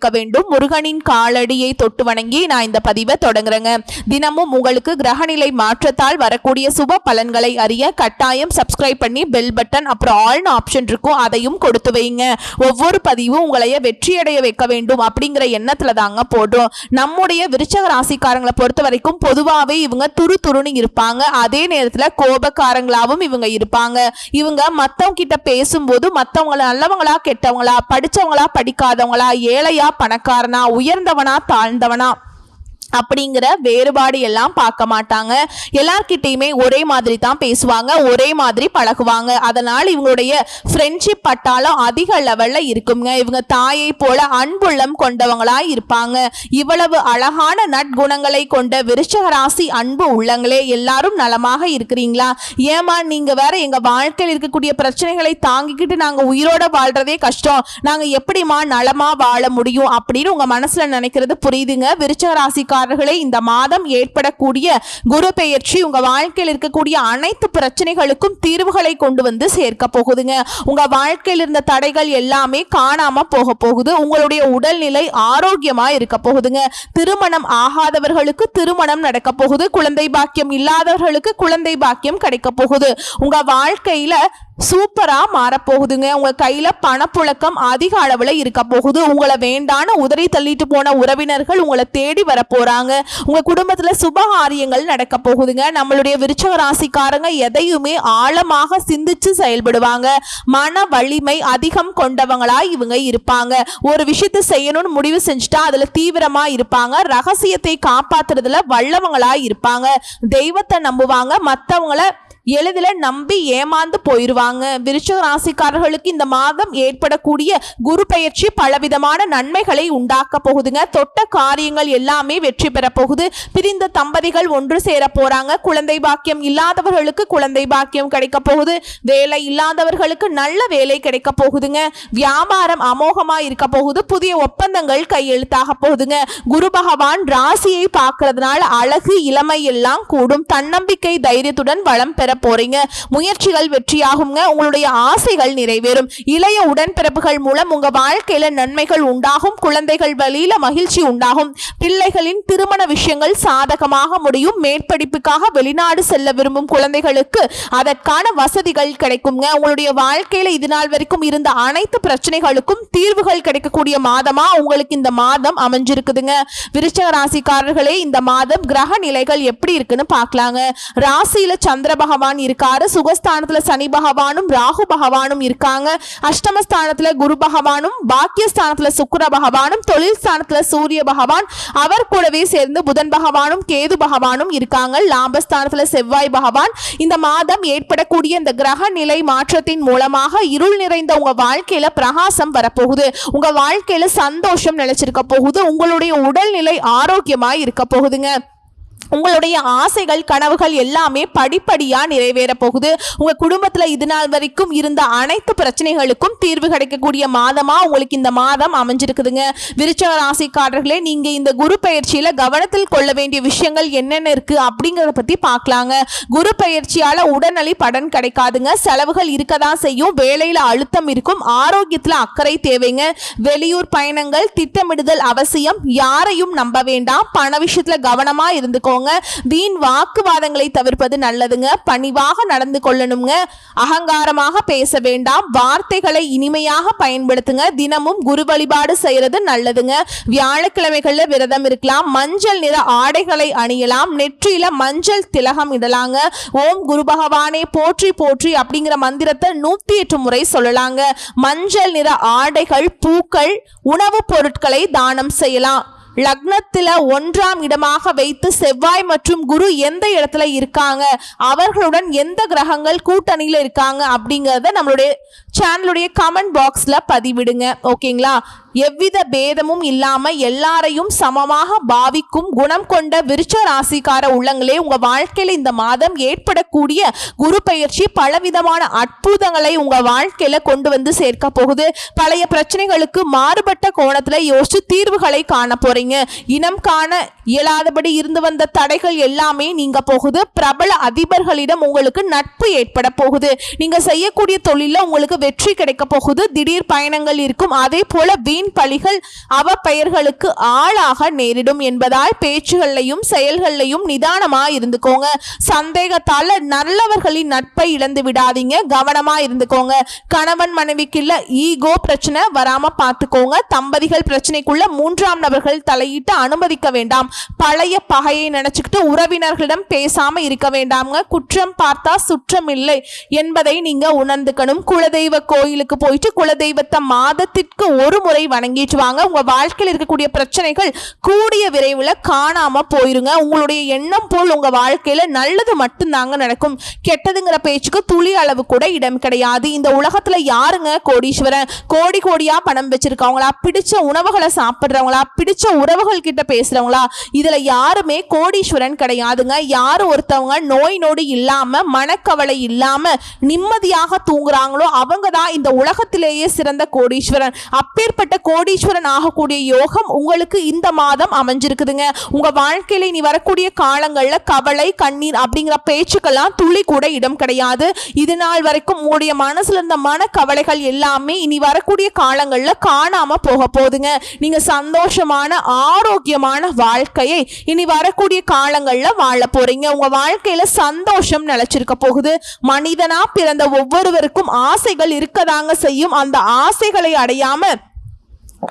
வைக்க வேண்டும். முருகனின் காலடியை தொட்டு வணங்கி நான் இந்த பதிவை தொடங்குறேங்க. தினமும் உங்களுக்கு கிரகநிலை மாற்றத்தால் வரக்கூடிய சுப பலன்களை அறிய கட்டாயம் சப்ஸ்கிரைப் பண்ணி பெல் பட்டன் அப்புறம் ஆல்னு ஆப்ஷன் இருக்கும். அதையும் கொடுத்து வைங்க. ஒவ்வொரு பதிவும் உங்களைய வெற்றியடைய வைக்க வேண்டும் அப்படிங்கிற எண்ணத்துல தாங்க போடுறோம் நம்முடைய விருச்சக ராசிக்காரங்களை பொறுத்த வரைக்கும் பொதுவாகவே இவங்க துரு துருன்னு இருப்பாங்க. அதே நேரத்தில் கோபக்காரங்களாகவும் இவங்க இருப்பாங்க. இவங்க மற்றவங்க கிட்ட பேசும்போது மற்றவங்கள நல்லவங்களா கெட்டவங்களா படிச்சவங்களா படிக்காதவங்களா ஏழையா பணக்காரனா உயர்ந்தவனா தாழ்ந்தவனா? அப்படிங்கிற வேறுபாடு எல்லாம் பார்க்க மாட்டாங்க. எல்லார்கிட்டையுமே ஒரே மாதிரி தான் பேசுவாங்க ஒரே மாதிரி பழகுவாங்க. அதனால் இவங்களுடைய ஃப்ரெண்ட்ஷிப் பட்டாலும் அதிக லெவலில் இருக்குங்க. இவங்க தாயை போல அன்புள்ளம் கொண்டவங்களா இருப்பாங்க. இவ்வளவு அழகான நற்குணங்களை கொண்ட விருச்சக ராசி அன்பு உள்ளங்களே எல்லாரும் நலமாக இருக்கிறீங்களா? ஏமா நீங்கள் வேற எங்கள் வாழ்க்கையில் இருக்கக்கூடிய பிரச்சனைகளை தாங்கிக்கிட்டு நாங்கள் உயிரோட வாழ்றதே கஷ்டம். நாங்கள் எப்படிமா நலமாக வாழ முடியும் அப்படின்னு உங்கள் மனசில் நினைக்கிறது புரியுதுங்க. விருச்சக ராசிக்காரர்களே இந்த மாதம் ஏற்படக்கூடிய குரு பெயர்ச்சி உங்க வாழ்க்கையில் இருக்கக்கூடிய அனைத்து பிரச்சனைகளுக்கும் தீர்வுகளை கொண்டு வந்து சேர்க்க போகுதுங்க. உங்க வாழ்க்கையில் இருந்த தடைகள் எல்லாமே காணாம போக போகுது. உங்களுடைய உடல்நிலை ஆரோக்கியமா இருக்க போகுதுங்க. திருமணம் ஆகாதவர்களுக்கு திருமணம் நடக்க போகுது. குழந்தை பாக்கியம் இல்லாதவர்களுக்கு குழந்தை பாக்கியம் கிடைக்க போகுது. உங்க வாழ்க்கையில சூப்பரா மாறப்போகுதுங்க உங்க கையில பணப்புழக்கம் அதிக அளவுல இருக்க போகுது. உங்களை வேண்டான உதறி தள்ளிட்டு போன உறவினர்கள் உங்களை தேடி வர போறாங்க. உங்க குடும்பத்துல சுபகாரியங்கள் நடக்க போகுதுங்க. நம்மளுடைய விருச்சக ராசிக்காரங்க எதையுமே ஆழமாக சிந்திச்சு செயல்படுவாங்க. மன வலிமை அதிகம் கொண்டவங்களா இவங்க இருப்பாங்க. ஒரு விஷயத்தை செய்யணும்னு முடிவு செஞ்சுட்டா அதுல தீவிரமா இருப்பாங்க. ரகசியத்தை காப்பாத்துறதுல வல்லவங்களா இருப்பாங்க. தெய்வத்தை நம்புவாங்க. மற்றவங்கள எளிதில் நம்பி ஏமாந்து போயிடுவாங்க விருச்ச ராசிக்காரர்களுக்கு இந்த மாதம் ஏற்படக்கூடிய குரு பயிற்சி பலவிதமான நன்மைகளை உண்டாக்க போகுதுங்க. தொட்ட காரியங்கள் எல்லாமே வெற்றி பெற போகுது. பிரிந்த தம்பதிகள் ஒன்று சேர போறாங்க. குழந்தை பாக்கியம் இல்லாதவர்களுக்கு குழந்தை பாக்கியம் கிடைக்க போகுது. வேலை இல்லாதவர்களுக்கு நல்ல வேலை கிடைக்க போகுதுங்க. வியாபாரம் அமோகமா இருக்க போகுது. புதிய ஒப்பந்தங்கள் கையெழுத்தாக போகுதுங்க. குரு பகவான் ராசியை பார்க்கறதுனால அழகு இளமை எல்லாம் கூடும். தன்னம்பிக்கை தைரியத்துடன் வளம் பெற போறீங்க. முயற்சிகள் வெற்றியாகுங்க. உங்களுடைய ஆசைகள் நிறைவேறும். இளைய உடன்பிறப்புகள் மூலம் உங்க வாழ்க்கையில நன்மைகள் உண்டாகும். குழந்தைகள் வழியில மகிழ்ச்சி உண்டாகும். பிள்ளைகளின் திருமண விஷயங்கள் சாதகமாக முடியும். மேற்படிப்புக்காக வெளிநாடு செல்ல விரும்பும் குழந்தைகளுக்கு அதற்கான வசதிகள் கிடைக்குங்க. உங்களுடைய வாழ்க்கையில இது நாள் வரைக்கும் இருந்த அனைத்து பிரச்சனைகளுக்கும் தீர்வுகள் கிடைக்கக்கூடிய மாதமா உங்களுக்கு இந்த மாதம் அமைஞ்சிருக்குதுங்க. விருச்சக ராசிக்காரர்களே இந்த மாதம் கிரக நிலைகள் எப்படி இருக்குன்னு பார்க்கலாங்க. ராசியில சந்திர பகவான் இருக்காரு. சுகஸ்தானத்துல சனி பகவானும் ராகு பகவானும் இருக்காங்க. அஷ்டமஸ்தானத்துல குரு பகவானும் பாக்கியஸ்தானத்துல சுக்கர பகவானும் தொழில் ஸ்தானத்துல சூரிய பகவான் அவர் கூடவே சேர்ந்து புதன் பகவானும் கேது பகவானும் இருக்காங்க. லாபஸ்தானத்துல செவ்வாய் பகவான். இந்த மாதம் ஏற்படக்கூடிய இந்த கிரக நிலை மாற்றத்தின் மூலமாக இருள் நிறைந்த உங்க வாழ்க்கையில பிரகாசம் வரப்போகுது. உங்க வாழ்க்கையில சந்தோஷம் நிலைச்சிருக்க போகுது. உங்களுடைய உடல்நிலை ஆரோக்கியமா இருக்க போகுதுங்க. உங்களுடைய ஆசைகள் கனவுகள் எல்லாமே படிப்படியா நிறைவேற போகுது. உங்க குடும்பத்துல இது நாள் வரைக்கும் இருந்த அனைத்து பிரச்சனைகளுக்கும் தீர்வு கிடைக்கக்கூடிய மாதமா உங்களுக்கு இந்த மாதம் அமைஞ்சிருக்குதுங்க. விருச்சக ராசிக்காரர்களே நீங்க இந்த குரு பயிற்சியில கவனத்தில் கொள்ள வேண்டிய விஷயங்கள் என்னென்ன இருக்கு அப்படிங்கறத பத்தி பார்க்கலாங்க குரு பயிற்சியால உடனடி படன் கிடைக்காதுங்க. செலவுகள் இருக்கதான் செய்யும். வேலையில அழுத்தம் இருக்கும். ஆரோக்கியத்துல அக்கறை தேவைங்க. வெளியூர் பயணங்கள் திட்டமிடுதல் அவசியம். யாரையும் நம்ப வேண்டாம். பண விஷயத்துல கவனமா இருந்துக்கோங்க. வீண் வாக்குவாதங்களை தவிர்ப்பது நல்லதுங்க. பணிவாக நடந்து கொள்ளணுங்க. அகங்காரமாக பேச வேண்டாம். வார்த்தைகளை இனிமையாக பயன்படுத்துங்க. தினமும் குரு வழிபாடு செய்யறது நல்லதுங்க. வியாழக்கிழமைகள்ல விரதம் இருக்கலாம். மஞ்சள் நிற ஆடைகளை அணியலாம். நெற்றியில மஞ்சள் திலகம் இடலாங்க. ஓம் குரு பகவானே போற்றி போற்றி அப்படிங்கிற மந்திரத்தை நூத்தி எட்டு முறை சொல்லலாங்க. மஞ்சள் நிற ஆடைகள் பூக்கள் உணவுப் பொருட்களை தானம் செய்யலாம். லக்னத்தில் ஒன்றாம் இடமாக வைத்து செவ்வாய் மற்றும் குரு எந்த இடத்துல இருக்காங்க? அவர்களுடன் எந்த கிரகங்கள் கூட்டணியில் இருக்காங்க? அப்படிங்கிறத நம்மளுடைய சேனலுடைய கமெண்ட் பாக்ஸில் பதிவிடுங்க. ஓகேங்களா? எவ்வித பேதமும் இல்லாமல் எல்லாரையும் சமமாக பாவிக்கும் குணம் கொண்ட விருச்ச ராசிக்கார உள்ளங்களே உங்கள் வாழ்க்கையில் இந்த மாதம் ஏற்படக்கூடிய குரு பயிற்சி பலவிதமான அற்புதங்களை உங்கள் வாழ்க்கையில் கொண்டு வந்து சேர்க்க போகுது. பழைய பிரச்சனைகளுக்கு மாறுபட்ட கோணத்தில் யோசித்து தீர்வுகளை காண போறீங்க இனம் காண இயலாதபடி இருந்து வந்த தடைகள் எல்லாமே நீங்க போகுது. பிரபல அதிபர்களிடம் உங்களுக்கு நட்பு ஏற்பட போகுது. நீங்க செய்யக்கூடிய தொழில உங்களுக்கு வெற்றி கிடைக்க போகுது. திடீர் பயணங்கள் இருக்கும். அதே போல வீண் பழிகள் அவ பெயர்களுக்கு ஆளாக நேரிடும் என்பதால் பேச்சுகள்லையும் செயல்கள்லையும் நிதானமா இருந்துக்கோங்க. சந்தேகத்தால நல்லவர்களின் நட்பை இழந்து விடாதீங்க. கவனமா இருந்துக்கோங்க. கணவன் மனைவிக்குள்ள ஈகோ பிரச்சனை வராம பார்த்துக்கோங்க தம்பதிகள் பிரச்சனைக்குள்ள மூன்றாம் நபர்கள் தலையிட்டு அனுமதிக்க வேண்டாம். பழைய பகையை நினைச்சுக்கிட்டு உறவினர்களிடம் பேசாம இருக்க வேண்டாம்ங்க. குற்றம் பார்த்தா சுற்றம் இல்லை என்பதை நீங்க உணர்ந்துக்கணும். குலதெய்வ கோயிலுக்கு போயிட்டு குலதெய்வத்தை மாதத்திற்கு ஒரு முறை வணங்கிட்டு வாங்க. உங்க வாழ்க்கையில் இருக்கக்கூடிய பிரச்சனைகள் கூடிய விரைவில் காணாம போயிருங்க. உங்களுடைய எண்ணம் போல் உங்க வாழ்க்கையில நல்லது மட்டும்தாங்க நடக்கும். கெட்டதுங்கிற பேச்சுக்கு துளி அளவு கூட இடம் கிடையாது. இந்த உலகத்துல யாருங்க கோடீஸ்வரன்? கோடி கோடியா பணம் வச்சிருக்கவங்களா? பிடிச்ச உணவுகளை சாப்பிடுறவங்களா? பிடிச்ச உறவுகள் கிட்ட பேசுறவங்களா இதுல யாருமே கோடீஸ்வரன் கிடையாதுங்க. யாரும் ஒருத்தவங்க நோய் நொடி இல்லாம மனக்கவலை இல்லாம நிம்மதியாக தூங்குறாங்களோ அவங்க தான் இந்த உலகத்திலேயே சிறந்த கோடீஸ்வரன். அப்பேற்பட்ட கோடீஸ்வரன் ஆகக்கூடிய யோகம் உங்களுக்கு இந்த மாதம் அமைஞ்சிருக்குதுங்க. உங்க வாழ்க்கையில இனி வரக்கூடிய காலங்கள்ல கவலை கண்ணீர் அப்படிங்கிற பேச்சுக்கெல்லாம் துளி கூட இடம் கிடையாது. இது நாள் வரைக்கும் உங்களுடைய மனசுல இருந்த மன கவலைகள் எல்லாமே இனி வரக்கூடிய காலங்கள்ல காணாம போக போகுதுங்க. நீங்க சந்தோஷமான ஆரோக்கியமான வாழ்க்கையை இனி வரக்கூடிய காலங்களில் வாழ போறீங்க. உங்க வாழ்க்கையில சந்தோஷம் நிலச்சிருக்க போகுது. மனிதனா பிறந்த ஒவ்வொருவருக்கும் ஆசைகள் இருக்கதாங்க செய்யும். அந்த ஆசைகளை அடையாம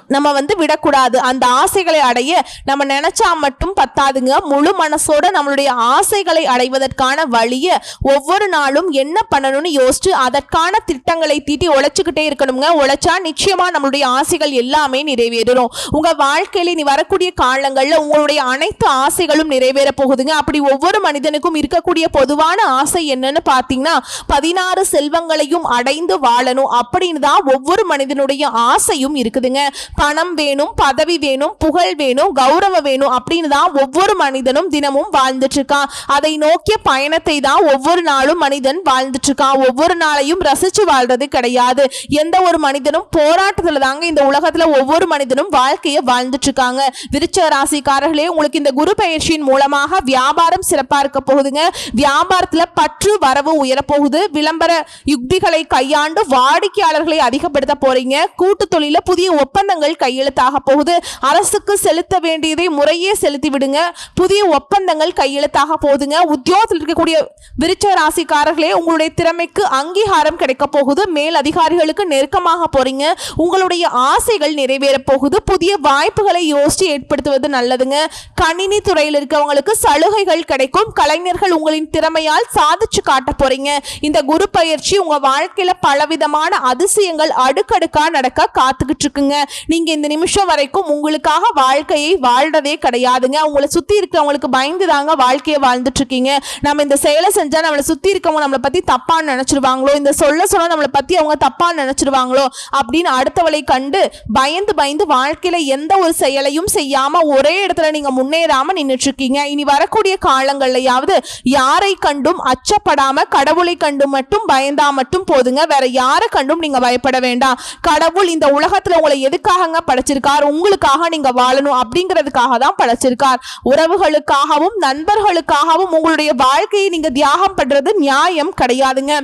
நம்ம வந்து விடக்கூடாது. அந்த ஆசைகளை அடைய நம்ம நினைச்சா மட்டும் பத்தாதுங்க. முழு மனசோட நம்மளுடைய ஆசைகளை அடைவதற்கான வழியை ஒவ்வொரு நாளும் என்ன பண்ணணும்னு யோசிச்சு அதற்கான திட்டங்களை தீட்டி உழைச்சிக்கிட்டே இருக்கணுங்க. உழைச்சா நிச்சயமா நம்மளுடைய ஆசைகள் எல்லாமே நிறைவேறும். உங்க வாழ்க்கையில நீ வரக்கூடிய காலங்கள்ல உங்களுடைய அனைத்து ஆசைகளும் நிறைவேற போகுதுங்க. அப்படி ஒவ்வொரு மனிதனுக்கும் இருக்கக்கூடிய பொதுவான ஆசை என்னன்னு பார்த்தீங்கன்னா பதினாறு செல்வங்களையும் அடைந்து வாழணும். அப்படின்னு தான் ஒவ்வொரு மனிதனுடைய ஆசையும் இருக்குதுங்க. பணம் வேணும் பதவி வேணும் புகழ் வேணும் கௌரவம் வேணும் அப்படின்னு தான் ஒவ்வொரு மனிதனும் தினமும் வாழ்ந்துட்டு இருக்கான் அதை நோக்கிய பயணத்தை தான் ஒவ்வொரு நாளும் மனிதன் வாழ்ந்துட்டு இருக்கான் ஒவ்வொரு நாளையும் ரசிச்சு வாழ்றது கிடையாது. எந்த ஒரு மனிதனும் போராட்டத்துல தாங்க இந்த உலகத்துல ஒவ்வொரு மனிதனும் வாழ்க்கையை வாழ்ந்துட்டு இருக்காங்க விருச்ச ராசிக்காரர்களே உங்களுக்கு இந்த குரு பயிற்சியின் மூலமாக வியாபாரம் சிறப்பா இருக்க போகுதுங்க. வியாபாரத்துல பற்று வரவு உயரப்போகுது. விளம்பர யுக்திகளை கையாண்டு வாடிக்கையாளர்களை அதிகப்படுத்த போறீங்க. கூட்டு தொழில புதிய ஒப்பந்தங்கள் கையெழுத்தாக போகுது. அரசுக்கு செலுத்த வேண்டியதை முறையே செலுத்தி விடுங்க. புதிய ஒப்பந்தங்கள் கையெழுத்தாக போகுதுங்க. உத்தியோகத்தில் இருக்கக்கூடிய விருச்ச ராசிக்காரர்களே உங்களுடைய திறமைக்கு அங்கீகாரம் கிடைக்க போகுது. மேல் அதிகாரிகளுக்கு நெருக்கமாக போறீங்க. உங்களுடைய ஆசைகள் நிறைவேற போகுது. புதிய வாய்ப்புகளை யோசித்து ஏற்படுத்துவது நல்லதுங்க. கணினி துறையில் இருக்கவங்களுக்கு சலுகைகள் கிடைக்கும். கலைஞர்கள் உங்களின் திறமையால் சாதிச்சு காட்ட போறீங்க. இந்த குரு பயிற்சி உங்க வாழ்க்கையில பலவிதமான அதிசயங்கள் அடுக்கடுக்கா நடக்க காத்துக்கிட்டு இருக்குங்க. நீங்கள் இந்த நிமிஷம் வரைக்கும் உங்களுக்காக வாழ்க்கையை வாழ்றதே கிடையாதுங்க. உங்களை சுற்றி இருக்கிறவங்களுக்கு பயந்து தாங்க வாழ்க்கையை வாழ்ந்துட்டுருக்கீங்க நம்ம இந்த செயலை செஞ்சால் நம்மளை சுற்றி இருக்கவங்க நம்மளை பற்றி தப்பாக நினச்சிருவாங்களோ இந்த சொல்ல சொல்ல நம்மளை பற்றி அவங்க தப்பாக நினச்சிருவாங்களோ அப்படின்னு அடுத்தவளை கண்டு பயந்து பயந்து வாழ்க்கையில் எந்த ஒரு செயலையும் செய்யாமல் ஒரே இடத்துல நீங்கள் முன்னேறாமல் நின்றுட்டு இருக்கீங்க இனி வரக்கூடிய காலங்கள்லையாவது யாரை கண்டும் அச்சப்படாமல் கடவுளை கண்டு மட்டும் பயந்தா மட்டும் போதுங்க. வேற யாரை கண்டும் நீங்கள் பயப்பட வேண்டாம். கடவுள் இந்த உலகத்தில் உங்களை எதுக்காகங்க படைச்சிருக்கார் உங்களுக்காக நீங்க வாழணும் அப்படிங்கிறதுக்காக தான் படைச்சிருக்கார். உறவுகளுக்காகவும் நண்பர்களுக்காகவும் உங்களுடைய வாழ்க்கையை நீங்க தியாகம் பண்றது நியாயம் கிடையாதுங்க.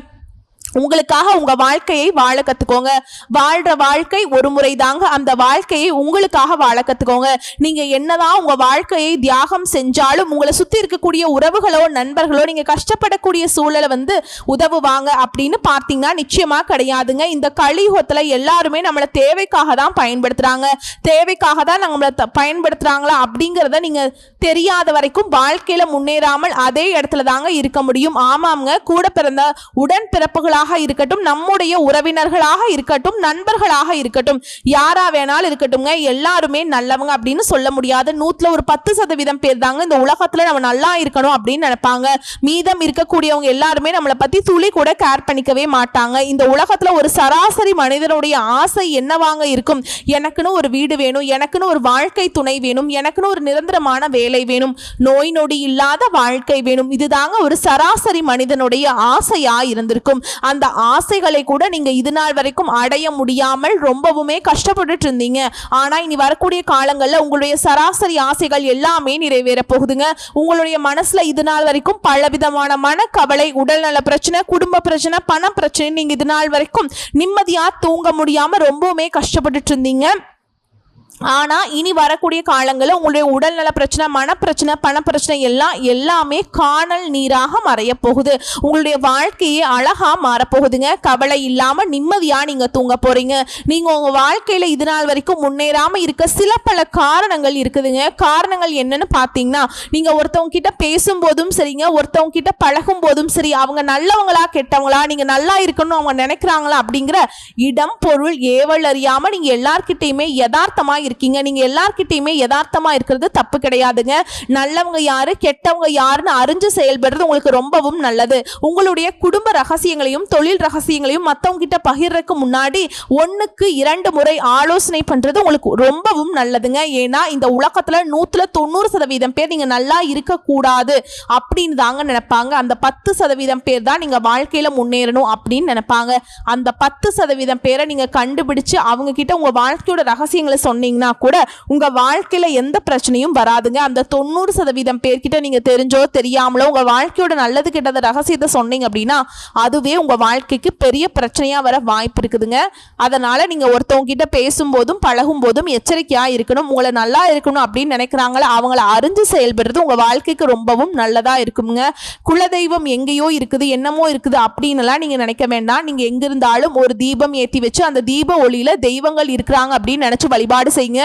உங்களுக்காக உங்க வாழ்க்கையை வாழ கத்துக்கோங்க. வாழ்ற வாழ்க்கை ஒரு முறை தாங்க அந்த வாழ்க்கையை உங்களுக்காக வாழ கத்துக்கோங்க. நீங்க என்னதான் உங்க வாழ்க்கையை தியாகம் செஞ்சாலும் உங்களை சுத்தி இருக்கக்கூடிய உறவுகளோ நண்பர்களோ நீங்க கஷ்டப்படக்கூடிய சூழலை வந்து உதவுவாங்க அப்படின்னு பார்த்தீங்கன்னா நிச்சயமா கிடையாதுங்க. இந்த கலியுகத்துல எல்லாருமே நம்மளை தேவைக்காக தான் பயன்படுத்துறாங்க. தேவைக்காக தான் நம்மளை த- பயன்படுத்துறாங்களா அப்படிங்கிறத நீங்க தெரியாத வரைக்கும் வாழ்க்கையில முன்னேறாமல் அதே இடத்துல தாங்க இருக்க முடியும். ஆமாங்க கூட பிறந்த உடன் பிறப்புகளாக நண்பர்களாக இருக்கட்டும் நம்முடைய உறவினர்களாக இருக்கட்டும் நண்பர்களாக இருக்கட்டும் யாரா வேணாலும் இருக்கட்டும்ங்க. எல்லாருமே நல்லவங்க அப்படின்னு சொல்ல முடியாது. நூத்துல ஒரு பத்து சதவீதம் பேர் தாங்க இந்த உலகத்துல நம்ம நல்லா இருக்கணும் அப்படின்னு நினைப்பாங்க. மீதம் இருக்கக்கூடியவங்க எல்லாருமே நம்மளை பத்தி துளி கூட கேர் பண்ணிக்கவே மாட்டாங்க. இந்த உலகத்துல ஒரு சராசரி மனிதனுடைய ஆசை என்னவாங்க இருக்கும்? எனக்குன்னு ஒரு வீடு வேணும் எனக்குன்னு ஒரு வாழ்க்கை துணை வேணும் எனக்குன்னு ஒரு நிரந்தரமான வேலை வேணும் நோய் நொடி இல்லாத வாழ்க்கை வேணும். இதுதாங்க ஒரு சராசரி மனிதனுடைய ஆசையா இருந்திருக்கும். அந்த அந்த ஆசைகளை கூட நீங்க இது நாள் வரைக்கும் அடைய முடியாமல் ரொம்பவுமே கஷ்டப்பட்டுட்டு இருந்தீங்க ஆனா இனி வரக்கூடிய காலங்கள்ல உங்களுடைய சராசரி ஆசைகள் எல்லாமே நிறைவேற போகுதுங்க. உங்களுடைய மனசுல இது நாள் வரைக்கும் பலவிதமான மனக்கவலை உடல்நல பிரச்சனை குடும்ப பிரச்சனை பண பிரச்சனை நீங்க இது நாள் வரைக்கும் நிம்மதியா தூங்க முடியாம ரொம்பவுமே கஷ்டப்பட்டுட்டு இருந்தீங்க ஆனால் இனி வரக்கூடிய காலங்களில் உங்களுடைய உடல்நல பிரச்சனை மனப்பிரச்சனை பணப்பிரச்சனை எல்லாம் எல்லாமே காணல் நீராக மறைய போகுது உங்களுடைய வாழ்க்கையே அழகாக மாறப்போகுதுங்க. கவலை இல்லாமல் நிம்மதியாக நீங்கள் தூங்க போகிறீங்க நீங்கள் உங்கள் வாழ்க்கையில் இது நாள் வரைக்கும் முன்னேறாமல் இருக்க சில பல காரணங்கள் இருக்குதுங்க. காரணங்கள் என்னன்னு பார்த்தீங்கன்னா நீங்கள் ஒருத்தவங்க கிட்ட பேசும்போதும் சரிங்க ஒருத்தவங்க கிட்ட பழகும் போதும் சரி அவங்க நல்லவங்களா கெட்டவங்களா நீங்கள் நல்லா இருக்கணும் அவங்க நினைக்கிறாங்களா அப்படிங்கிற இடம் பொருள் ஏவல் அறியாமல் நீங்கள் எல்லார்கிட்டையுமே யதார்த்தமாக இருக்கீங்க. நீங்க எல்லார்கிட்டயுமே யதார்த்தமா இருக்கிறது தப்பு கிடையாதுங்க. நல்லவங்க யாரு கெட்டவங்க யாருன்னு அறிஞ்சு செயல்படுறது உங்களுக்கு ரொம்பவும் நல்லது. உங்களுடைய குடும்ப ரகசியங்களையும் தொழில் ரகசியங்களையும் மத்தவங்க கிட்ட பகிர்றதுக்கு முன்னாடி ஒன்றுக்கு இரண்டு முறை ஆலோசனை பண்றது உங்களுக்கு ரொம்பவும் நல்லதுங்க. ஏன்னா இந்த உலகத்துல நூத்துல தொண்ணூறு சதவீதம் பேர் நீங்க நல்லா இருக்கக்கூடாது அப்படின்னு தாங்க நினைப்பாங்க. அந்த பத்து சதவீதம் பேர் தான் நீங்க வாழ்க்கையில முன்னேறணும் அப்படின்னு நினைப்பாங்க. அந்த பத்து சதவீதம் பேரை நீங்க கண்டுபிடிச்சு அவங்க கிட்ட உங்க வாழ்க்கையோட ரகசியங்களை சொன்னீங்க இருந்தீங்கன்னா கூட உங்க வாழ்க்கையில எந்த பிரச்சனையும் வராதுங்க. அந்த தொண்ணூறு சதவீதம் பேர்கிட்ட நீங்க தெரிஞ்சோ தெரியாமலோ உங்க வாழ்க்கையோட நல்லது கெட்டத ரகசியத்தை சொன்னீங்க அப்படின்னா அதுவே உங்க வாழ்க்கைக்கு பெரிய பிரச்சனையா வர வாய்ப்பு இருக்குதுங்க. அதனால் நீங்கள் ஒருத்தவங்க கிட்ட பேசும்போதும் பழகும் போதும் எச்சரிக்கையாக இருக்கணும். உங்களை நல்லா இருக்கணும் அப்படின்னு நினைக்கிறாங்களா அவங்கள அறிஞ்சு செயல்படுறது உங்கள் வாழ்க்கைக்கு ரொம்பவும் நல்லதாக இருக்குங்க. குலதெய்வம் எங்கேயோ இருக்குது என்னமோ இருக்குது அப்படின்னுலாம் நீங்க நினைக்க வேண்டாம். நீங்கள் எங்கிருந்தாலும் ஒரு தீபம் ஏற்றி வச்சு அந்த தீப ஒளியில் தெய்வங்கள் இருக்கிறாங்க அப்படின்னு நினச்சி வழிபாடு செய்யுங்க.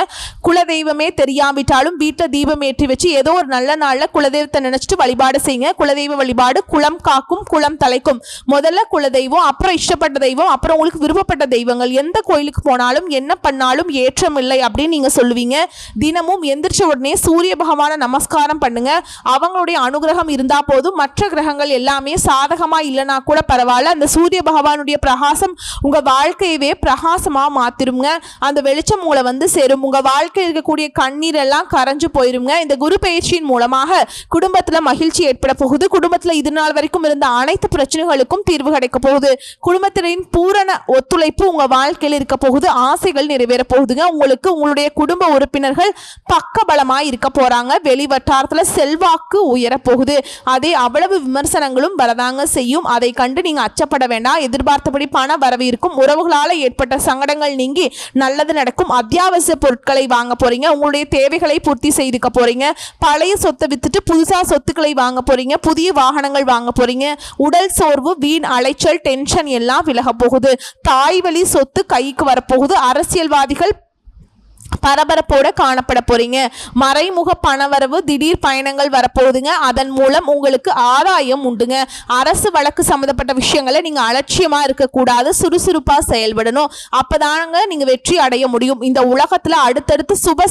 குலதெய்வமே தெரியாவிட்டாலும் வீட்டில் தீபம் ஏற்றி வச்சு ஏதோ ஒரு நல்ல நாளில் குலதெய்வத்தை நினச்சிட்டு வழிபாடு செய்யுங்க. குலதெய்வ வழிபாடு குளம் காக்கும் குளம் தலைக்கும். முதல்ல குலதெய்வம் அப்புறம் இஷ்டப்பட்ட தெய்வம் அப்புறம் உங்களுக்கு விருப்பப்பட்ட தெய்வங்கள். எந்த கோயிலுக்கு போனாலும் என்ன பண்ணாலும் ஏற்றம் இல்லை அப்படின்னு நீங்க சொல்லுவீங்க. தினமும் எந்திரிச்ச உடனே சூரிய பகவானை நமஸ்காரம் பண்ணுங்க. அவங்களுடைய அனுகிரகம் இருந்தா போதும். மற்ற கிரகங்கள் எல்லாமே சாதகமா இல்லைனா கூட பரவாயில்ல. அந்த சூரிய பகவானுடைய பிரகாசம் உங்க வாழ்க்கையவே பிரகாசமா மாற்றிடுங்க அந்த வெளிச்சம் உங்களை வந்து சேரும். உங்க வாழ்க்கையில் இருக்கக்கூடிய கண்ணீர் எல்லாம் கரைஞ்சு போயிருங்க. இந்த குரு பயிற்சியின் மூலமாக குடும்பத்துல மகிழ்ச்சி ஏற்பட போகுது. குடும்பத்துல இது நாள் வரைக்கும் இருந்த அனைத்து பிரச்சனைகளுக்கும் தீர்வு கிடைக்க போகுது. குடும்பத்தினரின் பூரண ஒத்துழைப்பு உங்க வாழ்க்கையில் இருக்க போகுது. ஆசைகள் நிறைவேற போகுதுங்க. உங்களுக்கு உங்களுடைய குடும்ப உறுப்பினர்கள் பக்கபலமாய் இருக்க போறாங்க. வெளி வட்டாரத்துல செல்வாக்கு உயர போகுது. அதே அவ்வளவு விமர்சனங்களும் வரதாங்க செய்யும். அதை கண்டு நீங்க அச்சப்பட வேண்டாம். எதிர்பார்த்தபடி பண வரவு இருக்கும். உறவுகளால ஏற்பட்ட சங்கடங்கள் நீங்கி நல்லது நடக்கும். அத்தியாவசிய பொருட்களை வாங்க போறீங்க. உங்களுடைய தேவைகளை பூர்த்தி செய்துக்க போறீங்க. பழைய சொத்தை வித்துட்டு புதுசா சொத்துக்களை வாங்க போறீங்க. புதிய வாகனங்கள் வாங்க போறீங்க. உடல் சோர்வு வீண் அலைச்சல் டென்ஷன் எல்லாம் விலக போகுது. தாய் வழி சொத்து கைக்கு வரப்போகுது அரசியல்வாதிகள் பரபரப்போட காணப்பட போறீங்க. மறைமுக பணவரவு திடீர் பயணங்கள் வரப்போகுதுங்க. அதன் மூலம் உங்களுக்கு ஆதாயம் உண்டுங்க. அரசு வழக்கு சம்மந்தப்பட்ட விஷயங்களை நீங்க அலட்சியமா இருக்கக்கூடாது. சுறுசுறுப்பா செயல்படணும். அப்பதானங்க நீங்க வெற்றி அடைய முடியும். இந்த உலகத்துல அடுத்தடுத்து சுப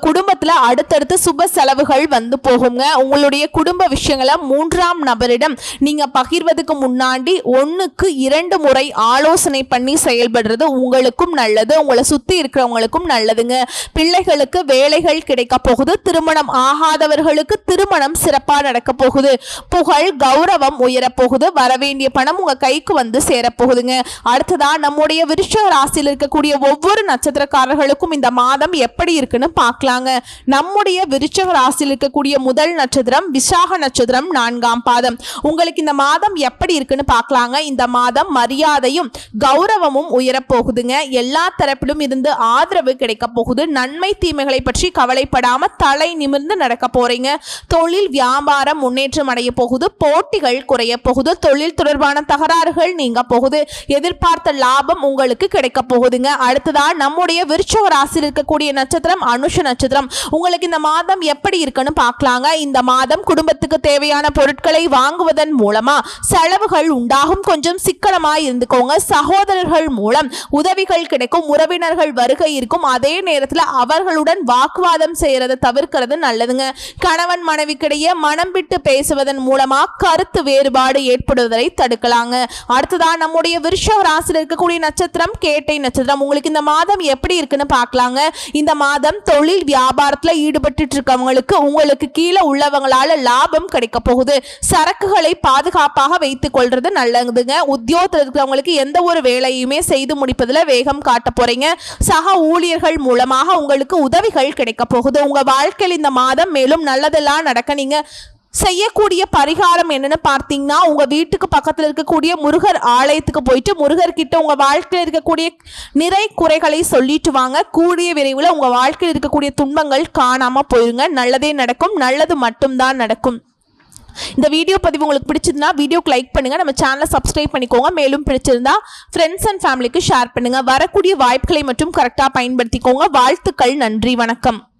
குடும்பத்துல அடுத்தடுத்து சுப செலவுகள் வந்து போகுங்க. உங்களுடைய குடும்ப விஷயங்களை மூன்றாம் நபரிடம் நீங்க பகிர்வதுக்கு முன்னாடி ஒன்றுக்கு இரண்டு முறை ஆலோசனை பண்ணி செயல்படுறது உங்களுக்கும் நல்லது. உங்களை சுத்தி இருக்கிறவங்களுக்கும் நல்லதுங்க. பிள்ளைகளுக்கு வேலைகள் கிடைக்க போகுது. திருமணம் ஆகாதவர்களுக்கு திருமணம் சிறப்பா நடக்க போகுது. புகழ் கௌரவம் உயரப் போகுது. வரவேண்டிய பணம் உங்க கைக்கு வந்து சேரப்போகுதுங்க அடுத்ததா நம்முடைய விருஷ ராசியில் இருக்கக்கூடிய ஒவ்வொரு நட்சத்திரக்காரர்களுக்கும் இந்த மாதம் எப்படி இருக்குன்னு பார்க்க பார்க்கலாங்க. நம்முடைய விருச்சக ராசியில் இருக்கக்கூடிய முதல் நட்சத்திரம் விசாக நட்சத்திரம் நான்காம் பாதம். உங்களுக்கு இந்த மாதம் எப்படி இருக்குன்னு பார்க்கலாங்க. இந்த மாதம் மரியாதையும் கௌரவமும் உயரப்போகுதுங்க எல்லா தரப்பிலும் இருந்து ஆதரவு கிடைக்க போகுது. நன்மை தீமைகளை பற்றி கவலைப்படாம தலை நிமிர்ந்து நடக்க போறீங்க. தொழில் வியாபாரம் முன்னேற்றம் அடைய போகுது. போட்டிகள் குறைய போகுது. தொழில் தொடர்பான தகராறுகள் நீங்க போகுது. எதிர்பார்த்த லாபம் உங்களுக்கு கிடைக்க போகுதுங்க. அடுத்ததா நம்முடைய விருச்சக ராசியில் இருக்கக்கூடிய நட்சத்திரம் அனுஷ நட்சத்திரம் உங்களுக்கு இந்த மாதம் எப்படி இருக்குன்னு பார்க்கலாங்க. இந்த மாதம் குடும்பத்துக்கு தேவையான பொருட்களை வாங்குவதன் மூலமா செலவுகள் உண்டாகும். கொஞ்சம் சிக்கனமா இருந்துக்கோங்க. சகோதரர்கள் மூலம் உதவிகள் கிடைக்கும். உறவினர்கள் வருகை இருக்கும். அதே நேரத்தில் அவர்களுடன் வாக்குவாதம் செய்யறதை தவிர்க்கிறது நல்லதுங்க. கணவன் மனைவிக்கிடையே மனம் விட்டு பேசுவதன் மூலமா கருத்து வேறுபாடு ஏற்படுவதை தடுக்கலாங்க. அடுத்ததா நம்முடைய விருஷக ராசியில் இருக்கக்கூடிய நட்சத்திரம் கேட்டை நட்சத்திரம். உங்களுக்கு இந்த மாதம் எப்படி இருக்குன்னு பார்க்கலாங்க. இந்த மாதம் தொழில் வியாபாரத்துல ஈடுபட்டு இருக்கவங்களுக்கு உங்களுக்கு கீழே உள்ளவங்களால லாபம் கிடைக்க போகுது. சரக்குகளை பாதுகாப்பாக வைத்துக் கொள்றது நல்லதுங்க. உத்தியோகத்தில் இருக்கிறவங்களுக்கு எந்த ஒரு வேலையுமே செய்து முடிப்பதில் வேகம் காட்ட போறீங்க. சக ஊழியர்கள் மூலமாக உங்களுக்கு உதவிகள் கிடைக்க போகுது. உங்க வாழ்க்கையில் இந்த மாதம் மேலும் நல்லதெல்லாம் நடக்க நீங்க செய்யக்கூடிய பரிகாரம் என்னன்னு பார்த்தீங்கன்னா உங்க வீட்டுக்கு பக்கத்தில் இருக்கக்கூடிய முருகர் ஆலயத்துக்கு போயிட்டு முருகர்கிட்ட உங்கள் உங்க வாழ்க்கையில் இருக்கக்கூடிய நிறை குறைகளை சொல்லிட்டு வாங்க. கூடிய விரைவில் உங்க வாழ்க்கையில் இருக்கக்கூடிய துன்பங்கள் காணாம போயிருங்க. நல்லதே நடக்கும் நல்லது மட்டும்தான் நடக்கும். இந்த வீடியோ பதிவு உங்களுக்கு பிடிச்சதுன்னா வீடியோக்கு லைக் பண்ணுங்க. நம்ம சேனலை சப்ஸ்கிரைப் பண்ணிக்கோங்க. மேலும் பிடிச்சிருந்தா ஃப்ரெண்ட்ஸ் அண்ட் ஃபேமிலிக்கு ஷேர் பண்ணுங்க. வரக்கூடிய வாய்ப்புகளை மட்டும் கரெக்டாக பயன்படுத்திக்கோங்க. வாழ்த்துக்கள் நன்றி வணக்கம்.